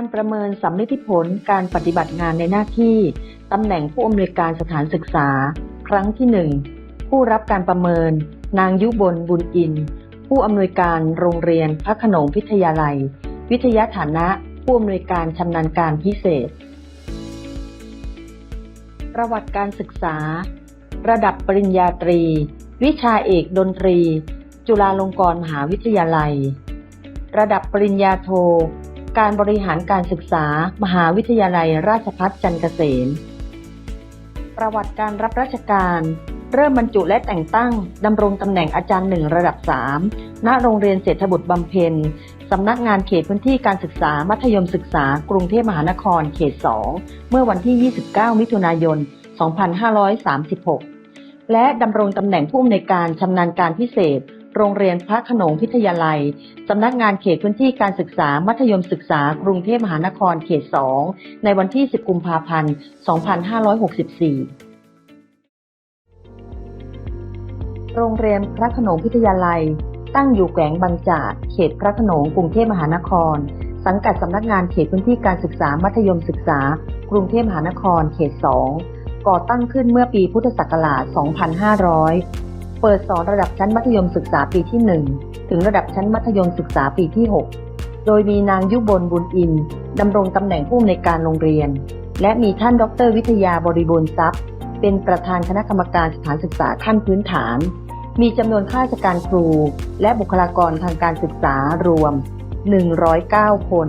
การประเมินสำลิดผลการปฏิบัติงานในหน้าที่ตำแหน่งผู้อำนวยการสถานศึกษา ครั้งที่หนึ่งผู้รับการประเมิน นางยุบลบุญอิน ผู้อำนวยการโรงเรียนพระโขนงพิทยาลัย วิทยาฐานะ ผู้อำนวยการชำนาญการพิเศษ ประวัติการศึกษา ระดับปริญญาตรี วิชาเอกดนตรี จุฬาลงกรณ์มหาวิทยาลัย ระดับปริญญาโท การบริหารการศึกษา มหาวิทยาลัยราชภัฏจันทร์เกษม ประวัติการรับราชการ เริ่มบรรจุและแต่งตั้งดำรงตำแหน่งอาจารย์หนึ่งระดับ 3 ณ โรงเรียนเศรษฐบุตรบำเพ็ญสำนักงานเขตพื้นที่การศึกษามัธยมศึกษากรุงเทพมหานครเขต 2 เมื่อวันที่ 29 มิถุนายน 2536 และดำรงตำแหน่งผู้อำนวยการชำนาญการพิเศษ โรงเรียนพระโขนงพิทยาลัย สำนักงานเขตพื้นที่การศึกษามัธยมศึกษากรุงเทพมหานครเขต 2 ในวันที่ 10 กุมภาพันธ์ 2564โรงเรียนพระโขนงพิทยาลัย ตั้งอยู่แขวงบางจาก เขตพระโขนงกรุงเทพมหานคร สังกัดสำนักงานเขตพื้นที่การศึกษามัธยมศึกษา กรุงเทพมหานครเขต 2 ก่อตั้งขึ้นเมื่อปีพุทธศักราช 2500 เปิดสอนระดับชั้นมัธยมศึกษาปีที่ 1 ถึงระดับชั้นมัธยมศึกษาปีที่ 6 โดยมีนางยุบลบุญอินดำรงตำแหน่งผู้อำนวยการโรงเรียน และมีท่านดรวิทยาบริบูรณ์ทรัพย์ เป็นประธานคณะกรรมการสถานศึกษาขั้นพื้นฐาน มีจำนวนข้าราชการครู และบุคลากรทางการศึกษารวม 109 คน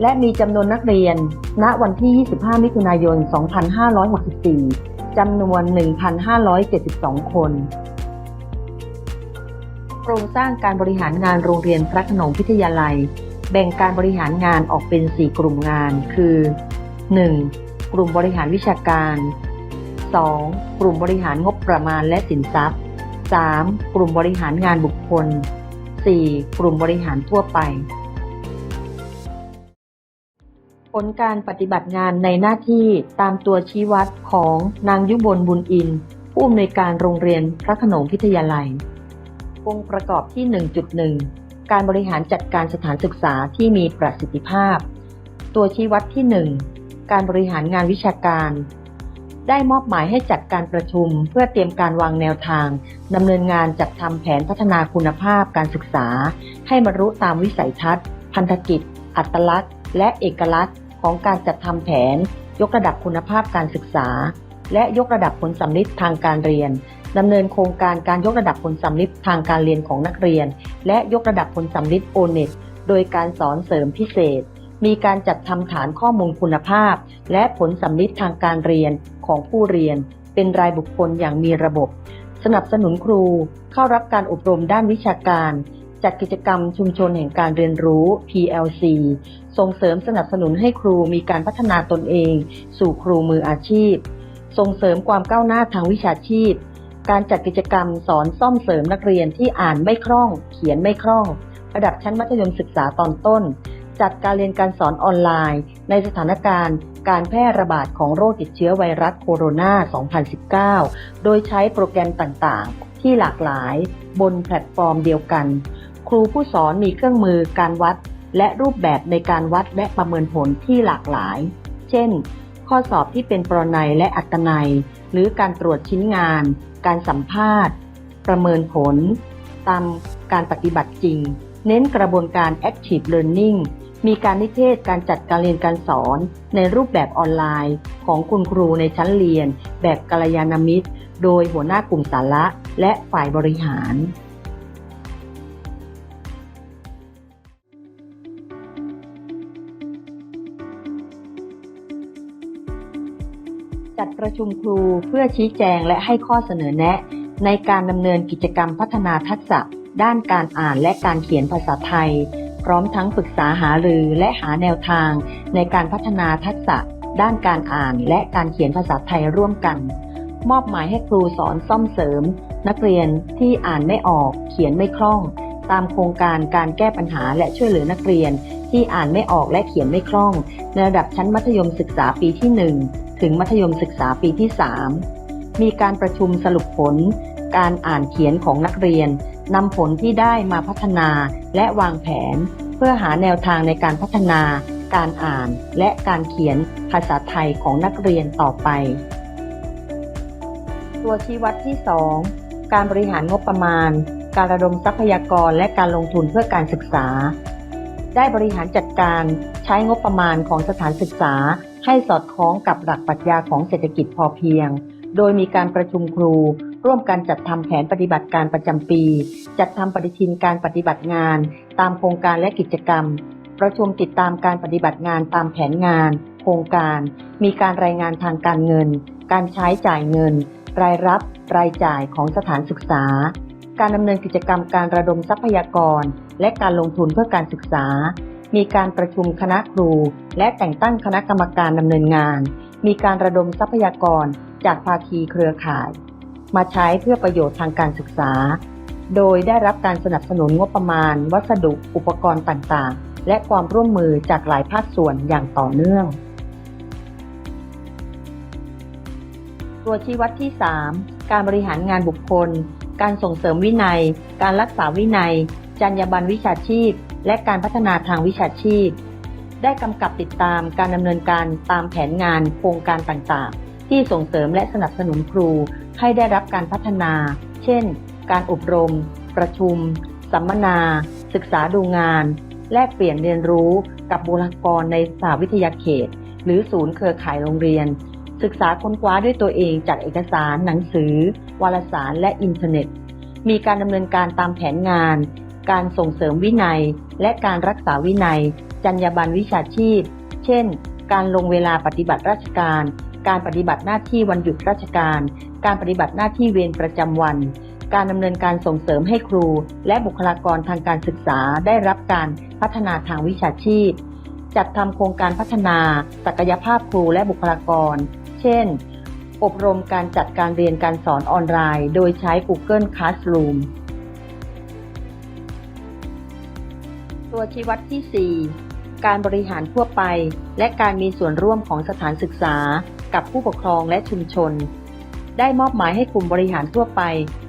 และมีจำนวนนักเรียน ณ วันที่ 25 มิถุนายน 2564 จำนวน 1,572 คน โครงสร้างการบริหารงานโรงเรียนพระโขนงพิทยาลัย แบ่งการบริหารงานออกเป็น 4 กลุ่มงาน คือ 1. กลุ่มบริหารวิชาการ 2. กลุ่มบริหารงบประมาณและสินทรัพย์ 3. กลุ่มบริหารงานบุคคล 4. กลุ่มบริหารทั่วไป ผลการปฏิบัติงานในหน้าที่ตามตัวชี้วัดของนางยุบลบุญอิน ผู้อำนวยการโรงเรียนพระโขนงพิทยาลัยองค์ประกอบที่ 1.1 การบริหารจัดการสถานศึกษาที่มีประสิทธิภาพ ตัวชี้วัดที่ 1 การบริหารงานวิชาการ ได้มอบหมายให้จัดการประชุมเพื่อเตรียมการวางแนวทางดำเนินงานจัดทำแผนพัฒนาคุณภาพการศึกษา ให้บรรลุตามวิสัยทัศน์ พันธกิจ อัตลักษณ์ และเอกลักษณ์ของการจัดทำแผน ยกระดับคุณภาพการศึกษา และยกระดับผลสำลิดทางการเรียนดำเนินโครงการการยกระดับผลสำลิดทางการเรียนของนักเรียน และยกระดับผลสำลิดโอเน็ตโดยการสอนเสริมพิเศษ มีการจัดทำฐานข้อมูลคุณภาพ และผลสำลิดทางการเรียนของผู้เรียน เป็นรายบุคคลอย่างมีระบบ สนับสนุนครูเข้ารับการอบรมด้านวิชาการ จัดกิจกรรมชุมชนแห่งการเรียนรู้ PLC ส่งเสริมสนับสนุนให้ครูมีการพัฒนาตนเอง สู่ครูมืออาชีพ ส่งเสริมความก้าวหน้าทางวิชาชีพ การจัดกิจกรรมสอนซ่อมเสริมนักเรียนที่อ่านไม่คล่อง เขียนไม่คล่อง ระดับชั้นมัธยมศึกษาตอนต้น จัดการเรียนการสอนออนไลน์ ในสถานการณ์ การแพร่ระบาดของโรคติดเชื้อไวรัสโคโรนา 2019 โดยใช้โปรแกรมต่างๆ ที่หลากหลายบนแพลตฟอร์มเดียวกัน ครูผู้สอนมีเครื่องมือการวัด และรูปแบบในการวัดและประเมินผลที่หลากหลาย เช่น ข้อสอบที่เป็นปรนัยและอัตนัย หรือการตรวจชิ้นงาน การสัมภาษณ์ ประเมินผล ตามการปฏิบัติจริง เน้นกระบวนการ active learning มีการนิเทศการจัดการเรียนการสอนในรูปแบบออนไลน์ ของคุณครูในชั้นเรียน แบบกัลยาณมิตร โดยหัวหน้ากลุ่มสาระและฝ่ายบริหาร ประชุมครูเพื่อชี้แจงและให้ข้อเสนอแนะ ในการดำเนินกิจกรรมพัฒนาทักษะ ด้านการอ่านและการเขียนภาษาไทย พร้อมทั้งปรึกษาหารือและหาแนวทาง ในการพัฒนาทักษะ ด้านการอ่านและการเขียนภาษาไทยร่วมกัน มอบหมายให้ครูสอนซ่อมเสริม นักเรียนที่อ่านไม่ออก เขียนไม่คล่อง ตามโครงการการแก้ปัญหาและช่วยเหลือนักเรียนที่อ่านไม่ออกและเขียนไม่คล่อง ในระดับชั้นมัธยมศึกษาปีที่ 1 ถึงมัธยมศึกษาปีที่ 3 มีการประชุมสรุปผล การอ่านเขียนของนักเรียนนำผลที่ได้มาพัฒนาและวางแผน เพื่อหาแนวทางในการพัฒนา การอ่านและการเขียนภาษาไทยของนักเรียนต่อไป ตัวชี้วัดที่ 2 การบริหารงบประมาณ การระดมทรัพยากรและการลงทุนเพื่อการศึกษา ได้บริหารจัดการใช้งบประมาณของสถานศึกษา ให้สอดคล้องกับหลักปรัชญาของเศรษฐกิจพอเพียง โดยมีการประชุมครู ร่วมกันจัดทำแผนปฏิบัติการประจำปี จัดทำปฏิทินการปฏิบัติงาน ตามโครงการและกิจกรรม ประชุมติดตามการปฏิบัติงานตามแผนงาน โครงการ มีการรายงานทางการเงิน การใช้จ่ายเงิน รายรับ รายจ่ายของสถานศึกษา การดำเนินกิจกรรมการระดมทรัพยากร และการลงทุนเพื่อการศึกษา มีการประชุมคณะครู และแต่งตั้งคณะกรรมการดำเนินงาน มีการระดมทรัพยากรจากภาคีเครือข่าย มาใช้เพื่อประโยชน์ทางการศึกษา โดยได้รับการสนับสนุนงบประมาณ วัสดุอุปกรณ์ต่างๆ และความร่วมมือจากหลายภาคส่วนอย่างต่อเนื่อง ตัวชี้วัดที่ 3 การบริหารงานบุคคล การส่งเสริมวินัย การรักษาวินัย จรรยาบรรณวิชาชีพ และการพัฒนาทางวิชาชีพ ได้กำกับติดตามการดำเนินการตามแผนงานโครงการต่างๆ ที่ส่งเสริมและสนับสนุนครูให้ได้รับการพัฒนา เช่น การอบรม ประชุม สัมมนา ศึกษาดูงาน แลกเปลี่ยนเรียนรู้กับบุคลากรในสาวิทยาเขต หรือศูนย์เครือข่ายโรงเรียน ศึกษาค้นคว้าด้วยตัวเองจากเอกสารหนังสือ วารสารและอินเทอร์เน็ต มีการดำเนินการตามแผนงาน การส่งเสริมวินัย และการรักษาวินัย จรรยาบรรณวิชาชีพ เช่น การลงเวลาปฏิบัติราชการ การปฏิบัติหน้าที่วันหยุดราชการ การปฏิบัติหน้าที่เวรประจำวัน การดำเนินการส่งเสริมให้ครู และบุคลากรทางการศึกษาได้รับการพัฒนาทางวิชาชีพ จัดทำโครงการพัฒนา ศักยภาพครูและบุคลากร เช่น อบรมการจัดการเรียนการสอนออนไลน์ โดยใช้ Google Classroom ตัวชี้วัดที่ 4 การบริหารทั่วไป และการมีส่วนร่วมของสถานศึกษา กับผู้ปกครองและชุมชน ได้มอบหมายให้กลุ่มบริหารทั่วไป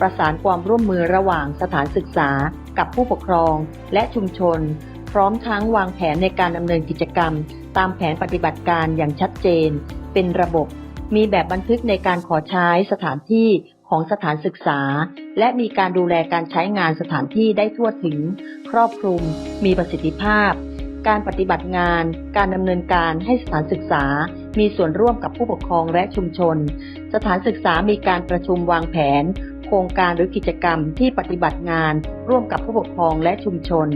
ประสานความร่วมมือระหว่างสถานศึกษา กับผู้ปกครองและชุมชน พร้อมทั้งวางแผนในการดำเนินกิจกรรม ตามแผนปฏิบัติการอย่างชัดเจน เป็นระบบ มีแบบบันทึกในการขอใช้สถานที่ ของสถานศึกษา และมีการดูแลการใช้งานสถานที่ได้ทั่วถึง ครอบคลุม มีประสิทธิภาพ การปฏิบัติงาน การดำเนินการให้สถานศึกษา มีส่วนร่วมกับผู้ปกครองและชุมชน สถานศึกษามีการประชุมวางแผน โครงการหรือกิจกรรมที่ปฏิบัติงาน ร่วมกับผู้ปกครองและชุมชน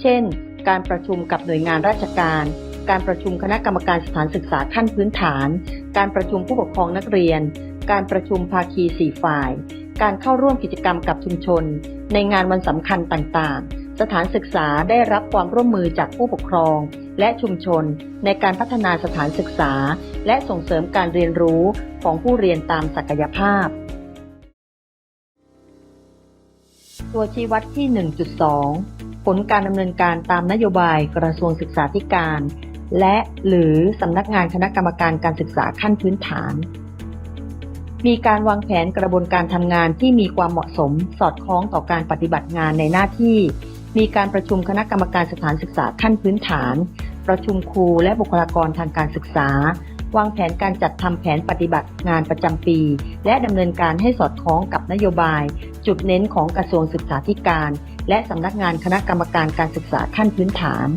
เช่น การประชุมกับหน่วยงานราชการการประชุมคณะกรรมการสถานศึกษาขั้นพื้นฐาน การประชุมผู้ปกครองนักเรียน การประชุมภาคีสี่ฝ่าย การเข้าร่วมกิจกรรมกับชุมชน ในงานวันสำคัญต่างๆ สถานศึกษาได้รับความร่วมมือจากผู้ปกครอง และชุมชน ในการพัฒนาสถานศึกษา และส่งเสริมการเรียนรู้ของผู้เรียนตามศักยภาพ ตัวชี้วัดที่ 1.2 ผลการดำเนินการตามนโยบายกระทรวงศึกษาธิการ และหรือสำนักงานคณะกรรมการการศึกษาขั้นพื้นฐาน มีการวางแผนกระบวนการทำงานที่มีความเหมาะสม สอดคล้องต่อการปฏิบัติงานในหน้าที่ มีการประชุมคณะกรรมการสถานศึกษาขั้นพื้นฐาน ประชุมครูและบุคลากรทางการศึกษา วางแผนการจัดทำแผนปฏิบัติงานประจำปี และดำเนินการให้สอดคล้องกับนโยบาย จุดเน้นของกระทรวงศึกษาธิการ และสำนักงานคณะกรรมการการศึกษาขั้นพื้นฐาน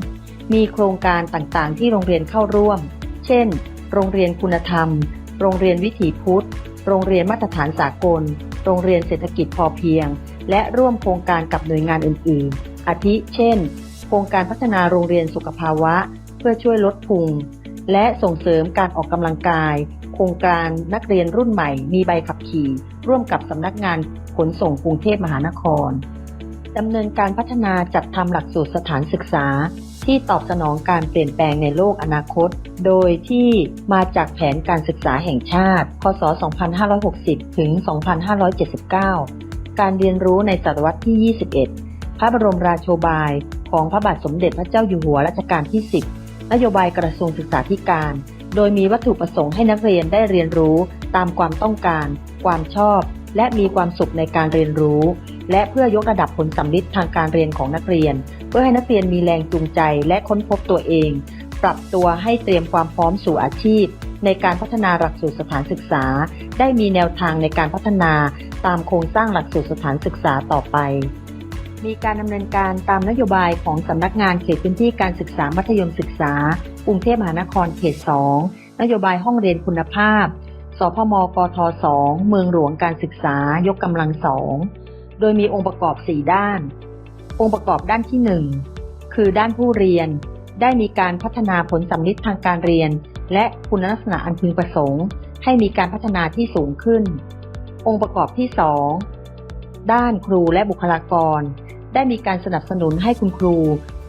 มีโครงการต่างๆ ที่โรงเรียนเข้าร่วม เช่น โรงเรียนคุณธรรม โรงเรียนวิถีพุทธ โรงเรียนมาตรฐานสากล โรงเรียนเศรษฐกิจพอเพียง และร่วมโครงการกับหน่วยงานอื่น ๆ อาทิเช่น โครงการพัฒนาโรงเรียนสุขภาวะ เพื่อช่วยลดพุง และส่งเสริมการออกกำลังกาย โครงการนักเรียนรุ่นใหม่ มีใบขับขี่ ร่วมกับสำนักงานขนส่งกรุงเทพมหานครดำเนินการพัฒนาจัดทำหลักสูตรสถานศึกษา ที่ตอบสนองการเปลี่ยนแปลงในโลกอนาคต โดยที่มาจากแผนการศึกษาแห่งชาติ พศ 2560 ถึง 2579 การเรียนรู้ในศตวรรษที่ 21 พระบรมราโชบายของพระบาทสมเด็จพระเจ้าอยู่หัวรัชกาลที่ 10 นโยบายกระทรวงศึกษาธิการ โดยมีวัตถุประสงค์ให้นักเรียนได้เรียนรู้ตามความต้องการ ความชอบ และมีความสุขในการเรียนรู้ และเพื่อยกระดับผลสัมฤทธิ์ทางการเรียนของนักเรียน พื่อให้นักเรียนมีแรงจูงใจและค้นพบตัวเอง ปรับตัวให้เตรียมความพร้อมสู่อาชีพ ในการพัฒนาหลักสูตรสถานศึกษา ได้มีแนวทางในการพัฒนาตามโครงสร้างหลักสูตรสถานศึกษาต่อไป มีการดำเนินการตามนโยบายของสำนักงานเขตพื้นที่การศึกษามัธยมศึกษากรุงเทพมหานครเขต 2 นโยบายห้องเรียนคุณภาพ สพมกท2เมืองหลวงการศึกษายกกำลังสอง โดยมีองค์ประกอบ 4 ด้าน องค์ประกอบด้านที่ 1 คือด้านผู้เรียน ได้มีการพัฒนาผลสัมฤทธิ์ทางการเรียน และคุณลักษณะอันพึงประสงค์ ให้มีการพัฒนาที่สูงขึ้น องค์ประกอบที่ 2 ด้านครูและบุคลากร ได้มีการสนับสนุนให้คุณครู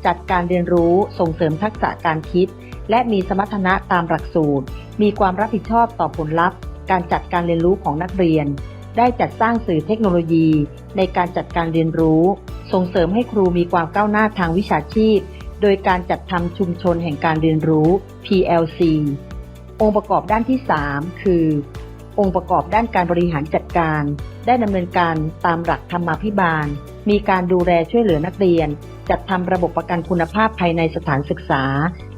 จัดการเรียนรู้ส่งเสริมทักษะการคิด และมีสมรรถนะตามหลักสูตร มีความรับผิดชอบต่อผลลัพธ์ การจัดการเรียนรู้ของนักเรียน ได้จัดสร้างสื่อเทคโนโลยี ในการจัดการเรียนรู้ ส่งเสริมให้ครูมีความก้าวหน้าทางวิชาชีพ โดยการจัดทำชุมชนแห่งการเรียนรู้ PLC องค์ประกอบด้านที่ 3 คือ องค์ประกอบด้านการบริหารจัดการ ได้ดำเนินการตามหลักธรรมาภิบาล มีการดูแลช่วยเหลือนักเรียน จัดทำระบบประกันคุณภาพภายในสถานศึกษา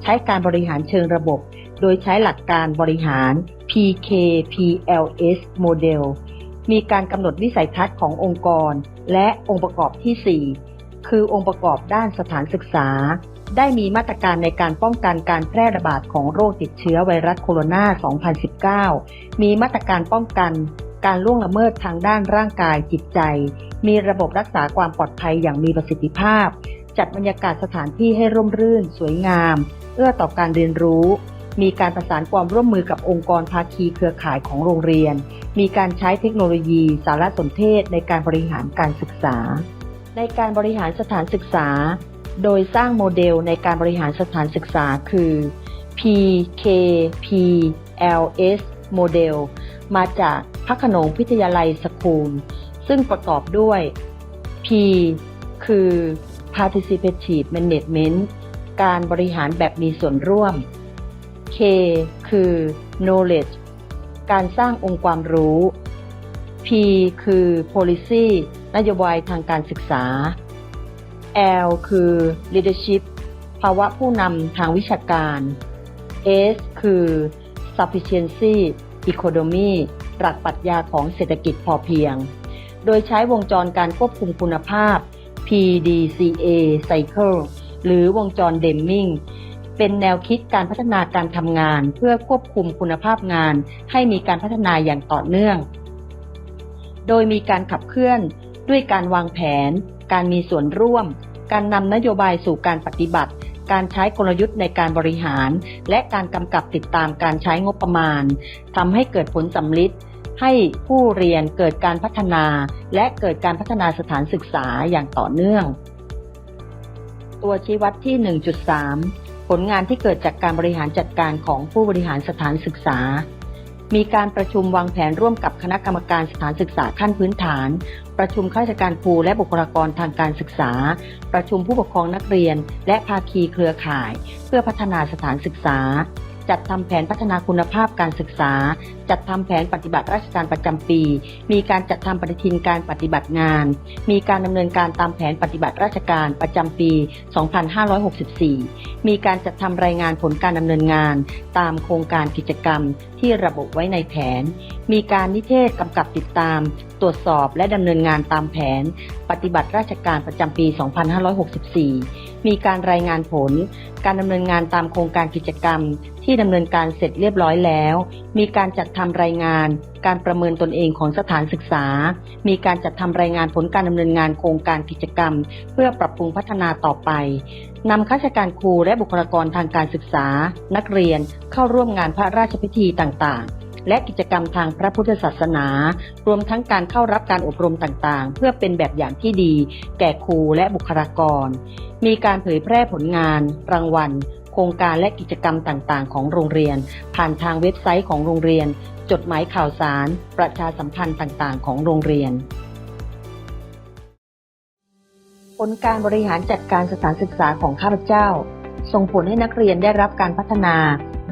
ใช้การบริหารเชิงระบบ โดยใช้หลักการบริหาร PKPLS Model มีการกำหนดวิสัยทัศน์ขององค์กร และองค์ประกอบที่ 4 คือองค์ประกอบด้านสถานศึกษา ได้มีมาตรการในการป้องกันการแพร่ระบาดของโรคติดเชื้อไวรัสโคโรนา 2019 มีมาตรการป้องกันการล่วงละเมิดทางด้านร่างกายจิตใจ มีระบบรักษาความปลอดภัยอย่างมีประสิทธิภาพ จัดบรรยากาศสถานที่ให้ร่มรื่น สวยงาม เอื้อต่อการเรียนรู้ มีการประสานความร่วมมือกับองค์กรภาคีเครือข่ายของโรงเรียน มีการใช้เทคโนโลยี สารสนเทศในการบริหารการศึกษา ในการบริหารสถานศึกษา โดยสร้างโมเดลในการบริหารสถานศึกษาคือ PKPLS โมเดล มาจากพระโขนงพิทยาลัยสคูล ซึ่งประกอบด้วย P คือ Participative Management การบริหารแบบมีส่วนร่วม K คือ Knowledge การสร้างองค์ความรู้ P คือ Policy นโยบายทางการศึกษา L คือ leadership ภาวะผู้นำทางวิชาการ S คือ sufficiency economy หลักปรัชญาของเศรษฐกิจพอเพียง โดยใช้วงจรการควบคุมคุณภาพ PDCA cycle หรือวงจรเดมมิง เป็นแนวคิดการพัฒนาการทำงาน เพื่อควบคุมคุณภาพงาน ให้มีการพัฒนาอย่างต่อเนื่อง โดยมีการขับเคลื่อนด้วยการวางแผน การมีส่วนร่วม การนำนโยบายสู่การปฏิบัติ การใช้กลยุทธ์ในการบริหาร และการกำกับติดตามการใช้งบประมาณทำให้เกิดผลสำลิดให้ผู้เรียนเกิดการพัฒนา และเกิดการพัฒนาสถานศึกษาอย่างต่อเนื่อง ตัวชี้วัดที่ 1.3 ผลงานที่เกิดจากการบริหารจัดการของผู้บริหารสถานศึกษา มีการประชุมวางแผนร่วมกับคณะกรรมการสถานศึกษาขั้นพื้นฐาน ประชุมข้าราชการครูและบุคลากรทางการศึกษา ประชุมผู้ปกครองนักเรียน และภาคีเครือข่าย เพื่อพัฒนาสถานศึกษา จัดทำแผนพัฒนาคุณภาพการศึกษา จัดทำแผนปฏิบัติราชการประจำปี มีการจัดทำปฏิทินการปฏิบัติงาน มีการดำเนินการตามแผนปฏิบัติราชการประจำปี 2564 มีการจัดทำรายงานผลการดำเนินงาน ตามโครงการกิจกรรมที่ระบุไว้ในแผน มีการนิเทศกำกับติดตาม ตรวจสอบและดำเนินงานตามแผน ปฏิบัติราชการประจำปี 2564 มีการรายงานผล การดำเนินงานตามโครงการกิจกรรม ที่ดำเนินการเสร็จเรียบร้อยแล้ว มีการจัดทำรายงาน การประเมินตนเองของสถานศึกษา มีการจัดทำรายงานผลการดำเนินงานโครงการกิจกรรม เพื่อปรับปรุงพัฒนาต่อไปนำข้าราชการครูและบุคลากรทางการศึกษา นักเรียนเข้าร่วมงานพระราชพิธีต่างๆ และกิจกรรมทางพระพุทธศาสนา รวมทั้งการเข้ารับการอบรมต่างๆ เพื่อเป็นแบบอย่างที่ดี แก่ครูและบุคลากร มีการเผยแพร่ผลงาน รางวัล โครงการและกิจกรรมต่างๆ ของโรงเรียน ผ่านทางเว็บไซต์ของโรงเรียน จดหมายข่าวสาร ประชาสัมพันธ์ต่างๆ ของโรงเรียนผลการบริหารจัดการสถานศึกษาของข้าพเจ้า ส่งผลให้นักเรียนได้รับการพัฒนา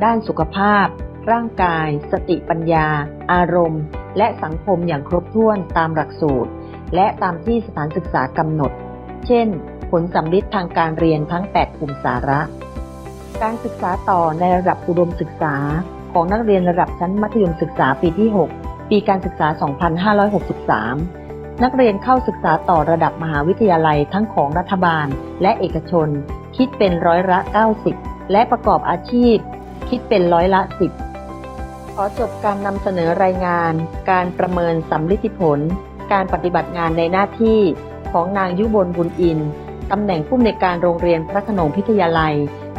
ด้านสุขภาพ ร่างกาย สติปัญญา อารมณ์ และสังคมอย่างครบถ้วนตามหลักสูตร และตามที่สถานศึกษากำหนด เช่น ผลสำลิดทางการเรียนทั้ง 8 กลุ่มสาระ การศึกษาต่อในระดับอุดมศึกษา ของนักเรียนระดับชั้นมัธยมศึกษาปีที่ 6 ปีการศึกษา 2563นักเรียนเข้าศึกษาต่อระดับมหาวิทยาลัยทั้งของรัฐบาลและเอกชน คิดเป็นร้อยละ 90 และประกอบอาชีพ คิดเป็นร้อยละ 10 ขอจบการนำเสนอรายงาน การประเมินสำลิดผล การปฏิบัติงานในหน้าที่ของนางยุบลบุญอินตำแหน่งผู้อำนวยการโรงเรียนพระโขนงพิทยาลัย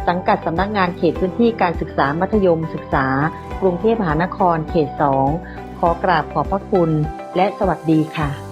สังกัดสำนักงานเขตพื้นที่การศึกษามัธยมศึกษา กรุงเทพมหานครเขต 2 ขอกราบขอบพระคุณ และสวัสดีค่ะ